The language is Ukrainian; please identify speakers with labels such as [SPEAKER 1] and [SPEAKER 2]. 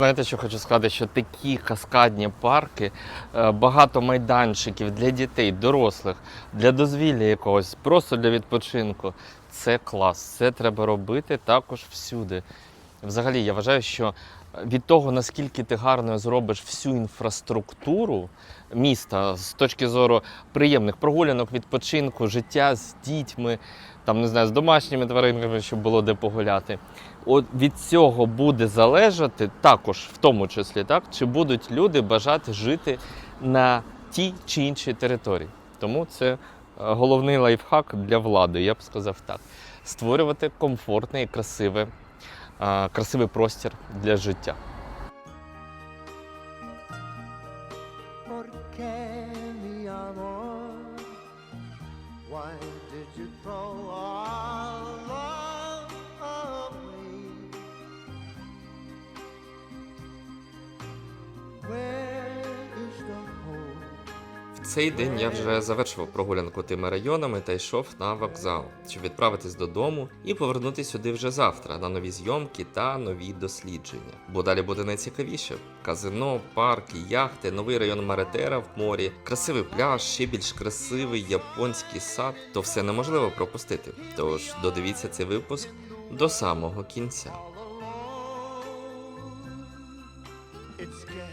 [SPEAKER 1] Знаєте, що хочу сказати, що такі каскадні парки, е, багато майданчиків для дітей, дорослих, для дозвілля якогось, просто для відпочинку. Це клас. Це треба робити також всюди. Взагалі, я вважаю, що від того, наскільки ти гарно зробиш всю інфраструктуру міста з точки зору приємних прогулянок, відпочинку, життя з дітьми, там не знаю, з домашніми тваринками, щоб було де погуляти. От від цього буде залежати також, в тому числі, так, чи будуть люди бажати жити на тій чи іншій території. Тому це е, головний лайфхак для влади, я б сказав так. Створювати комфортний і красиве, красивий простір для життя.
[SPEAKER 2] Why did you throw
[SPEAKER 1] цей день я вже завершував прогулянку тими районами та йшов на вокзал, щоб відправитись додому і повернутися сюди вже завтра на нові зйомки та нові дослідження. Бо далі буде найцікавіше: казино, парки, яхти, новий район Маретера в морі, красивий пляж, ще більш красивий японський сад. То все неможливо пропустити. Тож додивіться цей випуск до самого кінця.
[SPEAKER 2] It's